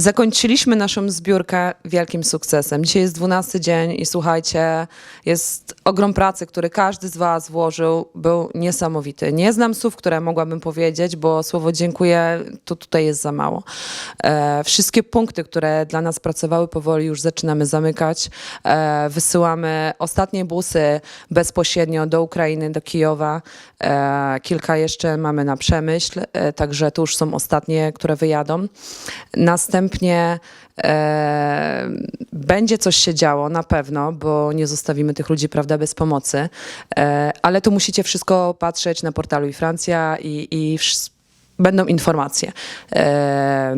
Zakończyliśmy naszą zbiórkę wielkim sukcesem. Dzisiaj jest 12 dzień i słuchajcie, jest ogrom pracy, który każdy z Was włożył, był niesamowity. Nie znam słów, które mogłabym powiedzieć, bo słowo dziękuję to tutaj jest za mało. E, wszystkie punkty, które dla nas pracowały, powoli już zaczynamy zamykać. E, wysyłamy ostatnie busy bezpośrednio do Ukrainy, do Kijowa. E, kilka jeszcze mamy na przemyśl, e, także to już są ostatnie, które wyjadą. Następnie e, będzie coś się działo na pewno, bo nie zostawimy tych ludzi, prawda, bez pomocy. E, ale tu musicie wszystko patrzeć na portalu i Francja i, i będą informacje. E,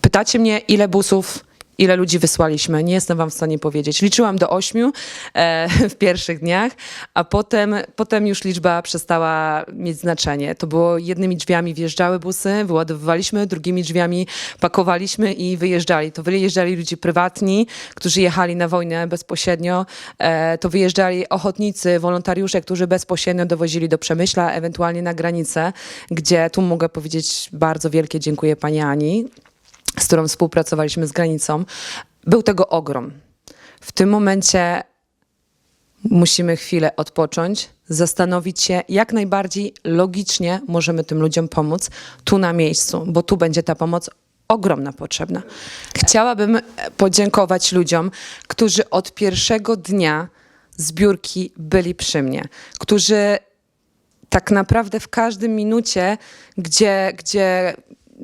pytacie mnie, ile busów ile ludzi wysłaliśmy. Nie jestem wam w stanie powiedzieć. Liczyłam do ośmiu e, w pierwszych dniach, a potem, potem już liczba przestała mieć znaczenie. To było jednymi drzwiami wjeżdżały busy, wyładowywaliśmy, drugimi drzwiami pakowaliśmy i wyjeżdżali. To wyjeżdżali ludzie prywatni, którzy jechali na wojnę bezpośrednio. E, to wyjeżdżali ochotnicy, wolontariusze, którzy bezpośrednio dowozili do Przemyśla, ewentualnie na granicę, gdzie tu mogę powiedzieć bardzo wielkie dziękuję pani Ani, z którą współpracowaliśmy z granicą, był tego ogrom. W tym momencie musimy chwilę odpocząć, zastanowić się, jak najbardziej logicznie możemy tym ludziom pomóc tu na miejscu, bo tu będzie ta pomoc ogromna potrzebna. Chciałabym e, podziękować ludziom, którzy od pierwszego dnia zbiórki byli przy mnie, którzy tak naprawdę w każdym minucie, gdzie, gdzie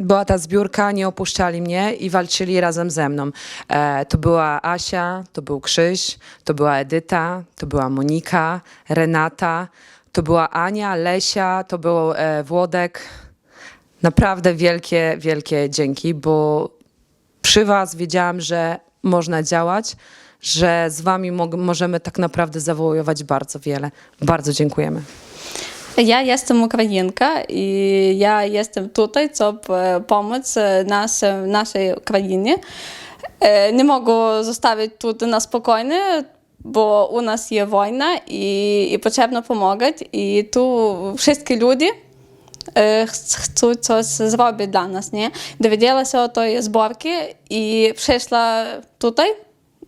była ta zbiórka, nie opuszczali mnie i walczyli razem ze mną. E, to była Asia, to był Krzyś, to była Edyta, to była Monika, Renata, to była Ania, Lesia, to był e, Włodek. Naprawdę wielkie, wielkie dzięki, bo przy Was wiedziałam, że można działać, że z Wami mo- możemy tak naprawdę zawojować bardzo wiele. Bardzo dziękujemy. Я jestem Українка і я jestem тут, щоб pomóc nas, нашій країні. Е, не можу zostawić тут нас спокійно, бо у нас є війна і, і потрібно допомагати. І тут всі люди е, chcуть щось зробити для нас. Не? Довідалася отої зборки і прийшла туди.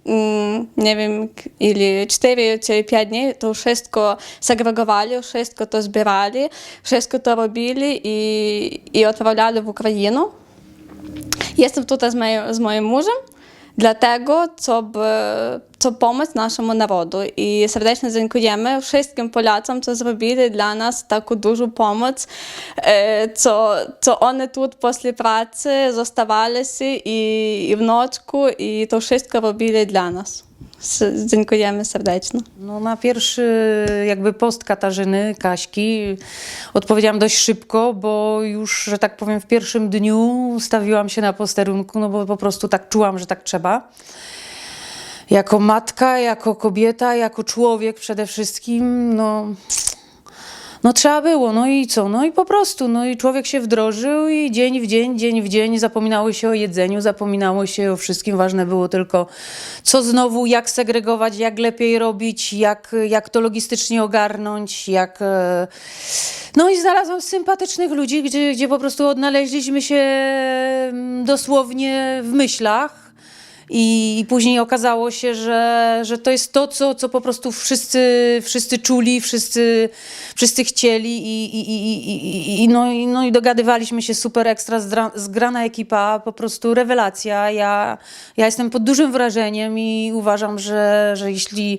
Mm, nie wiem, ili 4 czy 5 dni, to wszystko segregowali, wszystko to zbierali, wszystko to robili i, i odprawiali w Ukrainę. Jestem tutaj z moim, z moim mężem, dla tego, co, by, co pomóc naszemu narodu. I serdecznie dziękujemy wszystkim Polakom, co zrobili dla nas taką dużą pomoc, co, co one tu після праці зоставалися і, і вночку, і то wszystko robili dla nas. Dziękujemy serdecznie. No, na pierwszy jakby post Katarzyny, Kaśki odpowiedziałam dość szybko, bo już, że tak powiem, w pierwszym dniu stawiłam się na posterunku, no bo po prostu tak czułam, że tak trzeba. Jako matka, jako kobieta, jako człowiek przede wszystkim, no, no trzeba było, no i co? No i po prostu, no i człowiek się wdrożył i dzień w dzień, dzień w dzień zapominało się o jedzeniu, zapominało się o wszystkim. Ważne było tylko, co znowu, jak segregować, jak lepiej robić, jak, jak to logistycznie ogarnąć, jak... e, No i znalazłam sympatycznych ludzi, gdzie, gdzie po prostu odnaleźliśmy się mm, dosłownie w myślach. I, później okazało się, że, że to jest to, co, co po prostu wszyscy, wszyscy czuli, wszyscy, wszyscy chcieli i, i, i, i, no, i, no i dogadywaliśmy się super ekstra, zgrana ekipa, po prostu rewelacja. Ja, ja jestem pod dużym wrażeniem i uważam, że, że jeśli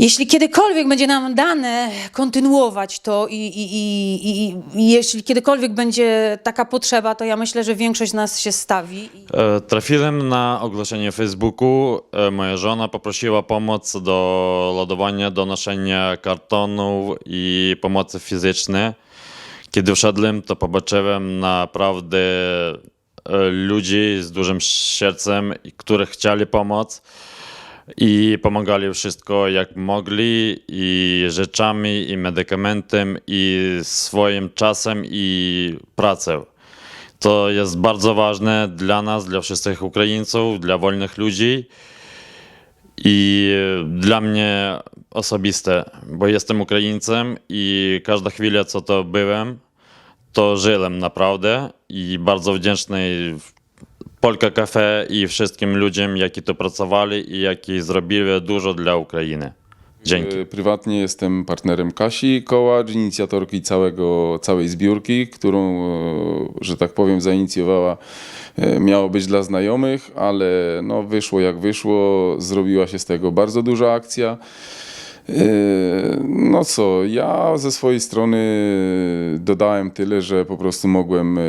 jeśli kiedykolwiek będzie nam dane kontynuować to i, i, i, i, i jeśli kiedykolwiek będzie taka potrzeba, to ja myślę, że większość z nas się stawi. E, Trafiłem na ogłoszenie Facebooku. E, Moja żona poprosiła pomoc do lodowania, do noszenia kartonów i pomocy fizycznej. Kiedy wszedłem, to zobaczyłem naprawdę e, ludzi z dużym sercem, którzy chcieli pomóc i pomagali wszystko jak mogli i rzeczami, i medykamentem, i swoim czasem, i pracą. To jest bardzo ważne dla nas, dla wszystkich Ukraińców, dla wolnych ludzi i dla mnie osobiste, bo jestem Ukraińcem i każda chwila, co to byłem, to żyłem naprawdę i bardzo wdzięczny Polka Cafe i wszystkim ludziom, jaki tu pracowali i jaki zrobili dużo dla Ukrainy. Dzięki. E, Prywatnie jestem partnerem Kasi Kołacz, inicjatorki całego, całej zbiórki, którą, e, że tak powiem, zainicjowała. e, Miało być dla znajomych, ale no wyszło jak wyszło, zrobiła się z tego bardzo duża akcja. E, No co, ja ze swojej strony dodałem tyle, że po prostu mogłem e,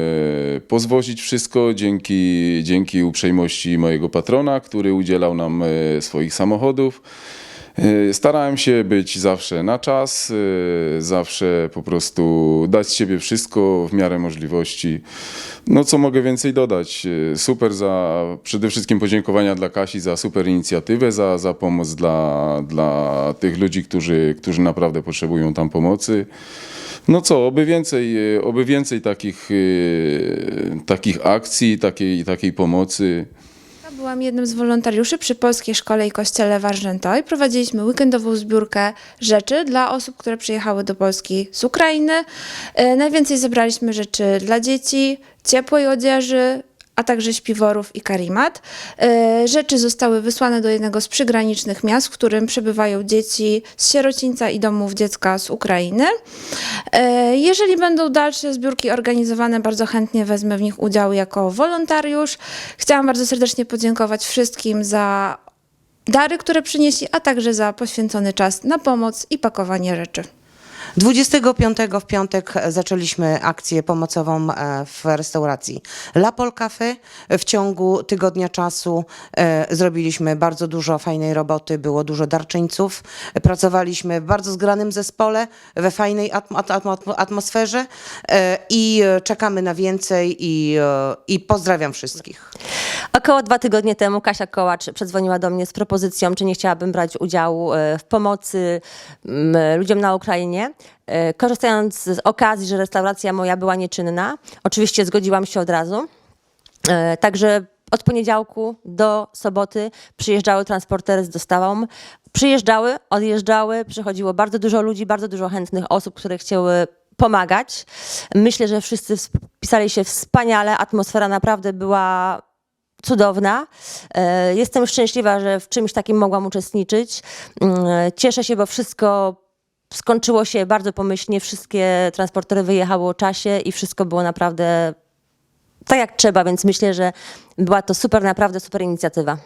pozwozić wszystko dzięki, dzięki uprzejmości mojego patrona, który udzielał nam e, swoich samochodów. E, Starałem się być zawsze na czas, e, zawsze po prostu dać z siebie wszystko w miarę możliwości. No co mogę więcej dodać? E, Super za, przede wszystkim podziękowania dla Kasi za super inicjatywę, za, za pomoc dla, dla tych ludzi, którzy, którzy naprawdę potrzebują tam pomocy. No co, oby więcej, oby więcej takich, takich akcji, takiej, takiej pomocy. Byłam jednym z wolontariuszy przy Polskiej Szkole i Kościele Warżęto i prowadziliśmy weekendową zbiórkę rzeczy dla osób, które przyjechały do Polski z Ukrainy. E, Najwięcej zebraliśmy rzeczy dla dzieci, ciepłej odzieży, a także śpiworów i karimat. E, Rzeczy zostały wysłane do jednego z przygranicznych miast, w którym przebywają dzieci z sierocińca i domów dziecka z Ukrainy. E, Jeżeli będą dalsze zbiórki organizowane, bardzo chętnie wezmę w nich udział jako wolontariusz. Chciałam bardzo serdecznie podziękować wszystkim za dary, które przynieśli, a także za poświęcony czas na pomoc i pakowanie rzeczy. 25 w piątek zaczęliśmy akcję pomocową e, w restauracji La Pol Cafe. W ciągu tygodnia czasu e, zrobiliśmy bardzo dużo fajnej roboty, było dużo darczyńców. Pracowaliśmy w bardzo zgranym zespole, we fajnej atm- at- atm- atmosferze e, i czekamy na więcej i, i pozdrawiam wszystkich. Około dwa tygodnie temu Kasia Kołacz przedzwoniła do mnie z propozycją, czy nie chciałabym brać udziału e, w pomocy mm, ludziom na Ukrainie. E, Korzystając z okazji, że restauracja moja była nieczynna, oczywiście zgodziłam się od razu. E, Także od poniedziałku do soboty przyjeżdżały transportery z dostawą. Przyjeżdżały, odjeżdżały, przychodziło bardzo dużo ludzi, bardzo dużo chętnych osób, które chciały pomagać. Myślę, że wszyscy wpisali się wspaniale. Atmosfera naprawdę była cudowna. E, Jestem szczęśliwa, że w czymś takim mogłam uczestniczyć. Mm, Cieszę się, bo wszystko skończyło się bardzo pomyślnie. Wszystkie transportery wyjechały o czasie i wszystko było naprawdę tak jak trzeba, więc myślę, że była to super, naprawdę super inicjatywa.